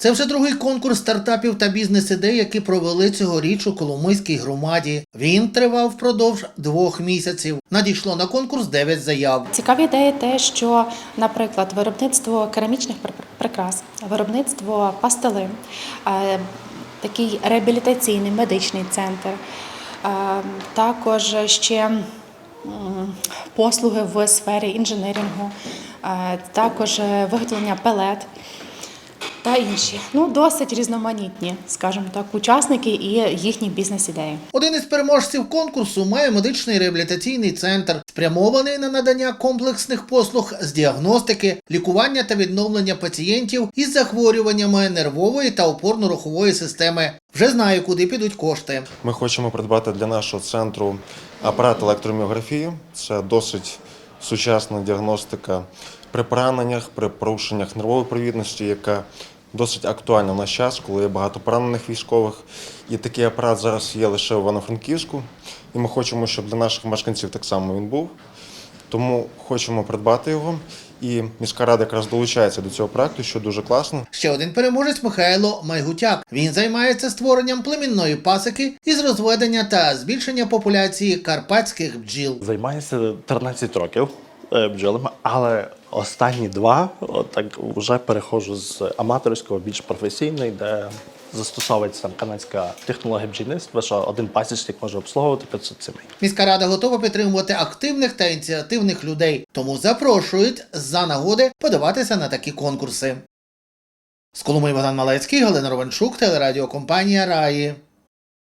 Це вже другий конкурс стартапів та бізнес-ідей, які провели цьогоріч у Коломийській громаді. Він тривав впродовж двох місяців. Надійшло на конкурс 9 заяв. Цікаві ідеї те, що, наприклад, виробництво керамічних пр- прикрас, виробництво пастили, е, такий реабілітаційний медичний центр, е, також ще послуги в сфері інженерінгу, е, також виготовлення пелет. Та інші ну досить різноманітні, скажімо так, учасники і їхні бізнес-ідеї. Один із переможців конкурсу має медичний реабілітаційний центр, спрямований на надання комплексних послуг з діагностики, лікування та відновлення пацієнтів із захворюваннями нервової та опорно-рухової системи. Вже знаю, куди підуть кошти. Ми хочемо придбати для нашого центру апарат електроміографії. Це досить сучасна діагностика при пораненнях, при порушеннях нервової провідності, яка досить актуальна в наш час, коли є багато поранених військових. І такий апарат зараз є лише в Івано-Франківську. І ми хочемо, щоб для наших мешканців так само він був. Тому хочемо придбати його. І міська рада якраз долучається до цього проекту, що дуже класно. Ще один переможець Михайло Майгутяк. Він займається створенням племінної пасіки із розведення та збільшення популяції карпатських бджіл. Займаюся 13 років е, бджолами, але останні два так вже переходжу з аматорського більш професійний, де застосовується там канадська технологія бджільництва, що один пасічник може обслуговувати 500 сімей. Міська рада готова підтримувати активних та ініціативних людей, тому запрошують за нагоди подаватися на такі конкурси. З Коломиї Богдан Малецький, Галина Ровенчук, телерадіокомпанія Раї.